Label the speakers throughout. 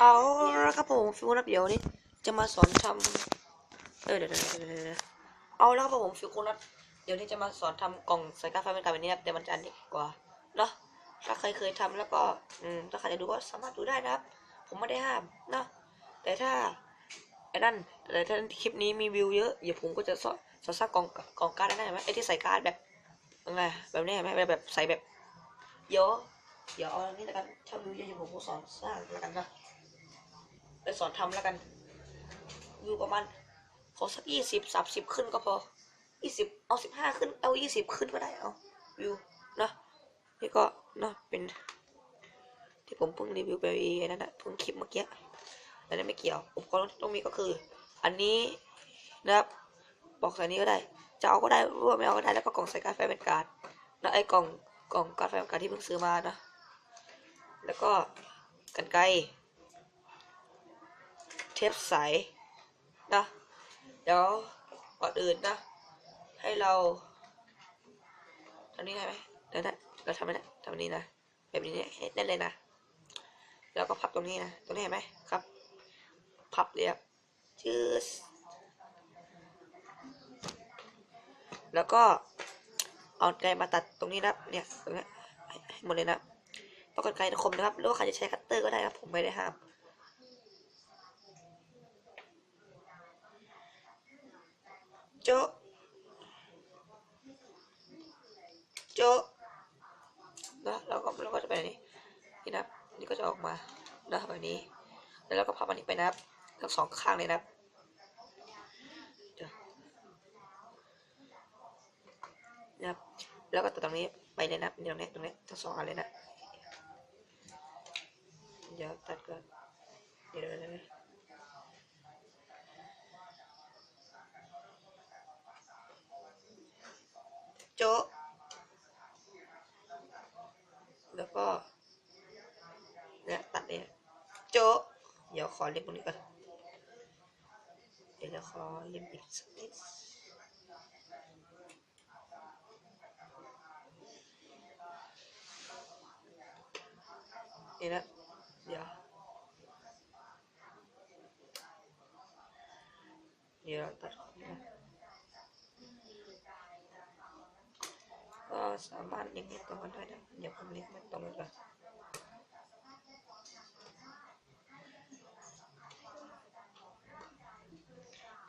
Speaker 1: เอาละครับผมฟิวนับเดี๋ยวนี้จะมาสอนทำเออเดี๋ยวเดี๋ยวเดี๋ยวเดี๋ยวเดี๋ยวเอาละครับผมฟิวคุณนับเดี๋ยวนี้จะมาสอนทำกล่องใส่กาแฟเป็นการแบบนี้ครับแต่มันจะอันเล็กกว่าเนาะถ้าใครเคยทำแล้วก็อืมถ้าใครจะดูก็สามารถดูได้นะครับ ผมไม่ได้ห้ามเนาะแต่ถ้าไอ้นั่นแต่ถ้าคลิปนี้มีวิวเยอะเดี๋ยวผมก็จะสอนสอนสร้างกล่องกล่องการ์ดได้ไหมไอ้ที่ใส่การ์ดแบบยังไงแบบนี้ไหมแบบแบบใส่แบบเยอะเดี๋ยวเอาอันนี้แล้วกันถ้าวิวเยอะเดี๋ยวผมก็สอนสร้างแล้วกันนะ ไปสอนทำแล้วกัน อยู่ประมาณขอสักยี่สิบสามสิบขึ้นก็พอยี่สิบเอาสิบห้าขึ้น เอายี่สิบขึ้นก็ได้เอาวิวนะนี่ก็เนะเป็น ที่ผมเพิ่งรีวิวไปไอ้นั่นนะเพิ่งคลิปเมื่อกี้แต่นั้นไม่เกี่ยวอุปกรณ์ที่ต้องมีก็คือ อันนี้นะครับบอกใส่นี้ก็ได้จะเอาก็ได้รว่าไม่เอาก็ได้แล้วก็กล่องใส่กาแฟเป็นการ์ดแล้วไอ้กล่องกล่องกาแฟเป็นการ์ดที่เพิ่งซื้อมานะแล้วก็กันไกร เทปใสนะเดี๋ยวก่อนอื่นนะ ให้เราทำนี้ได้ไหมเดี๋ยวนะเราทำไม่ได้ทำนี้นะแบบนี้เนี่ยให้แน่นเลยนะแล้วก็พับตรงนี้นะตรงนี้เห็นไหมครับ พับเรียบชืดแล้วก็เอาไกมาตัดตรงนี้นะเนี่ยตรงนี้ให้หมดเลยนะต้องกันไกรคมนะครับหรือว่าใครจะใช้คัตเตอร์ก็ได้นะผมไม่ได้ห้าม โจะโจะนะแล้วก็เราก็จะไปนี่นี่นะครับนี่ก็จะออกมานะแบบนี้ แล้วเราก็พับอันนี้ไปนะครับทั้งสองข้างเลยนะครับเดี๋ยวนับแล้วก็ตัดตรงนี้ไปเลยนับตรงนี้ตรงนี้ทั้งสองอันเลยนะเดี๋ยวตัดก่อนเดี๋ยวเดี๋ยวเดี๋ยวเดี๋ยว โจะ แล้วก็เนี่ยตัดเนี่ยโจะเดี๋ยวขอเล็บตรงนี้ก่อนเดี๋ยวจะขอเล็บอีกสักนิดนี่นะเดี๋ยวเดี๋ยวตัดขอบนะ ก็สามารถเล็งให้ตรงกันได้นะเดี๋ยวผมเล็งไม่ตรงกันก่อน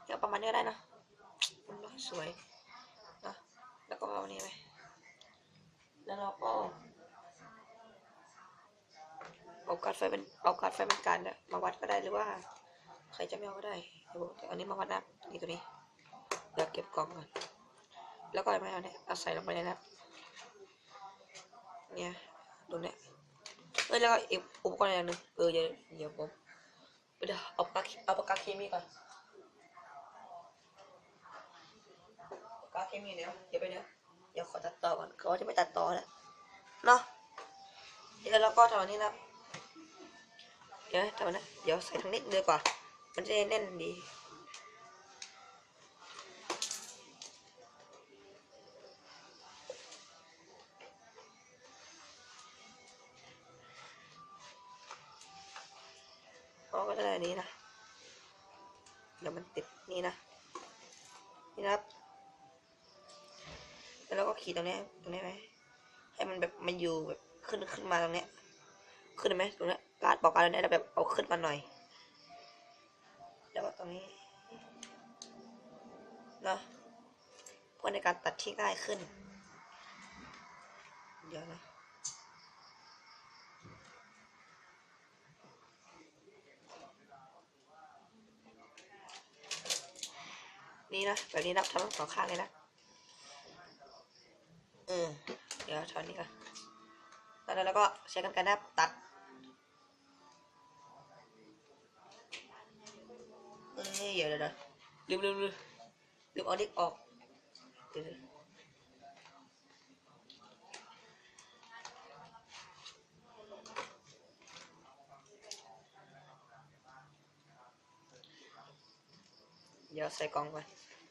Speaker 1: เดี๋ยวประมาณนี้ก็ได้นะมันสวยนะแล้วก็เอานี้ไปแล้วเราก็เอาการดไฟเป็นเอาการดไฟเป็นการเนี่ยมาวัดก็ได้หรือว่า ใครจะไม่เอาก็ได้เดี๋ยวเอาอันนี้มาวัดนะนี่ตัวนี้เดี๋ยวเก็บกล่องก่อนแล้วก็ไม่เอาเนี่ยเอาใส่ลงไปเลยนะ เนี่ยตรงเนี้ยเอ้ยแล้วก็อีกอุปกรณ์อย่างหนึ่งเออเดี๋ยวเดี๋ยวผมเดี๋ยวเอาปากกาเอาปากกาเคมีก่อนปากกาเคมีเดี๋ยเดี๋ยวไปเดี๋ยวเดี๋ยวขอตัดต่อก่อนเขาจะไม่ตัดต่อแล้วเนาะเดี๋ยวเราก็ทำอันนี้นะเดี๋ยวทำอันนะเดี๋ยวใส่ทางนี้ดีกว่า มันจะแน่นดี อันนี้นะ เดี๋ยวมันติดนี่นะ นี่นะครับ แล้วเราก็ขีดตรงนี้ตรงนี้ไหมให้มันแบบมันอยู่แบบขึ้นขึ้นมาตรงนี้ ขึ้นไหมตรงนี้การดบอกการดเนี่ยเราแบบเอาขึ้นมาหน่อย แล้วก็ตรงนี้เนาะเพื่อในการตัดที่ง่ายขึ้น เดี๋ยวนะ นี่นะแบบนี้นะทำทั้งสองข้างเลยนะเออเดี๋ยวช้อนนี้ก่อนแล้วแล้วก็ใช้กันไกรนะตัดเอ้ยเดี๋ยวเดี๋ยวเดี๋ยวลืมลืมลืมลืมเอาเล็กออกเดี๋ยว เดี๋ยวใส่กล่องก่อน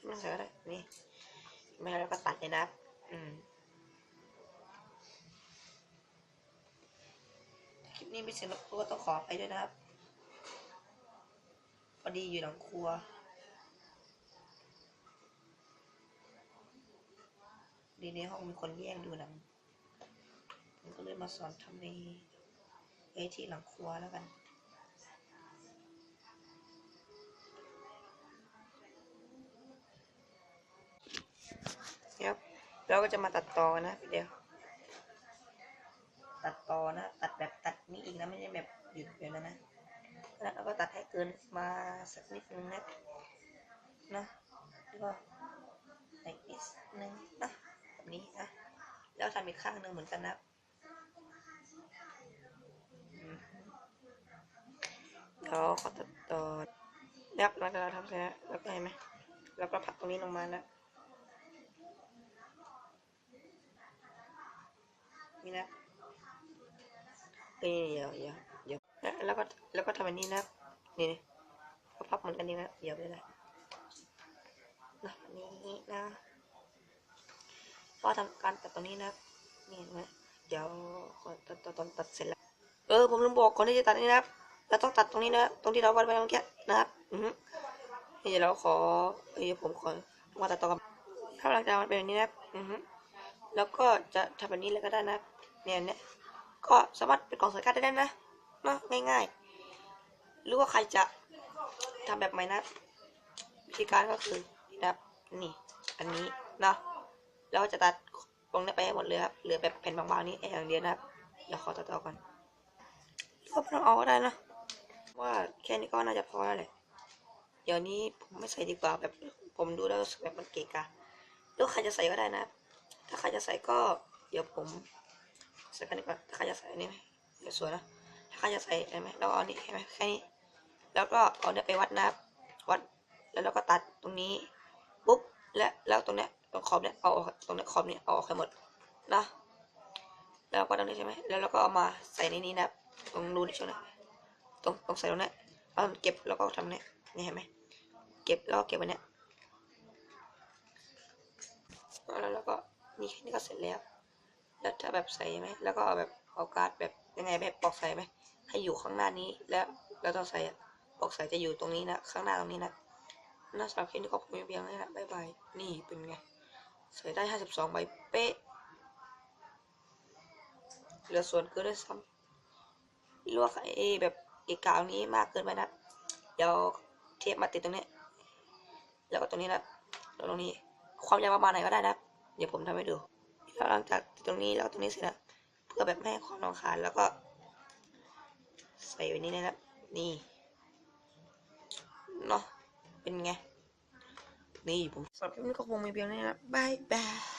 Speaker 1: ไม่ใส่ก็ได้นี่ไม่แล้วก็ตัดเลยนะครับอืมคลิปนี้มีเสียงรบกวนต้องขอไปด้วยนะครับพอดีอยู่หลังครัวดีในห้องมีคนแย่งดูหนังผมก็เลยมาสอนทำในไอ้ที่หลังครัวแล้วกัน เราก็จะมาตัดต่อนะพี่เดียว ตัดต่อนะ ตัดแบบตัดนี้อีกนะไม่ใช่แบบหยุดเดียวนะนะแล้วเราก็ตัดให้เกินมาสักนิดนึงนะนะแล้วก็ใส่นิดนึงนะแบบนี้นะแล้วทำอีกข้างหนึ่งเหมือนกันนะอืมเดี๋ยวขอตัดต่อแล้วเราจะทำเสร็จแล้วแล้วก็เห็นไหมแล้วก็พับตรงนี้ลงมานะ นี่นะเอ้ยเดี๋ยวเดี๋ยวเดี๋ยวแล้วแล้วก็แล้วก็ทำแบบนี้นะนี่ก็พับเหมือนกันนี่นะเดี๋ยวเลยนะนี่นะพอทำการตัดตรงนี้นะนี่เห็นไหมเดี๋ยวขอตัดตัดตอนตัดเสร็จแล้วเออผมลืมบอกก่อนที่จะตัดนี่นะเราต้องตัดตรงนี้นะตรงที่เราวัดไว้เมื่อกี้นะครับอือนี่เดี๋ยวเราขอเอ้ยผมขอมาตัดต่อกันถ้าหลังจากมันเป็นแบบนี้นะอือแล้วก็จะทำแบบนี้เลยก็ได้นะ เนี่ยเนี่ยก็สามารถเป็นกล่องใส่การ์ดได้นะเนาะง่ายๆ หรือว่าใครจะทำแบบใหม่นะวิธีการก็คือนี่นะนี่ อันนี้เนาะแล้วจะตัดตรงนี้ไปให้หมดเลยครับเหลือแบบแผ่นบางๆนี้อย่างเดียวนะครับเดี๋ยวขอตัดต่อก่อนก็ไม่ต้องเอาก็ได้นะว่าแค่นี้ก็น่าจะพอแล้วแหละเดี๋ยวนี้ผมไม่ใส่ดีกว่าแบบผมดูแล้วแบบมันเกะกะหรือว่าใครจะใส่ก็ได้นะ ถ้าใครจะใส่ก็เดี๋ยวผม ใส่กันดีกว่าถ้าใครจะใส่อันนี้ไหมเดี๋ยวสวยนะถ้าใครจะใส่อันนี้ไหมเราเอาอันนี้เห็นไหมแค่นี้แล้วก็เอาเนี่ยไปวัดนับวัดแล้วเราก็ตัดตรงนี้ปุ๊บและแล้วตรงเนี้ยตรงขอบเนี้ยเอาออกตรงเนี้ยขอบเนี้ยเอาออกให้หมดนะแล้วก็ตรงนี้ใช่ไหมแล้วเราก็เอามาใส่ในนี้นะตรงรูนี่ใช่ไหมตรงตรงใส่ตรงเนี้ยเอาเก็บแล้วก็ทำเนี้ยนี่เห็นไหมเก็บแล้วก็เก็บไว้เนี้ยแล้วแล้วก็นี่แค่นี้ก็เสร็จแล้ว แล้วถ้าแบบใส่ไหมแล้วก็เอาแบบเอาการ์ดแบบยังไงแบบปอกใส่ไหมให้อยู่ข้างหน้านี้แล้วแล้วต้องใส่อะปอกใส่จะอยู่ตรงนี้นะข้างหน้าตรงนี้นะน่าสำหรับคลิปนี้ก็ผมเพียงนี้นะบ๊ายบายนี่เป็นไงใส่ได้ห้าสิบสองใบเป๊ะเหลือส่วนเกินด้วยซ้ำลวกไอ้แบบไอีกกาวนี้มากเกินไปนะเดี๋ยวเทปมาติดตรงนี้ แล้วก็ตรงนี้นะแล้วตรงนี้ความยาวประมาณไหนก็ได้นะ เดี๋ยวผมทำให้ดู แล้วหลังจากตรงนี้แล้วตรงนี้เสร็จแล้วเพื่อแบบไม่ให้ความรำคาญแล้วก็ ใส่ไว้นี่นะครับนี่เนาะเป็นไงนี่ผมสำหรับคลิปนี้ก็คงมีเพียงนี้นะบายบาย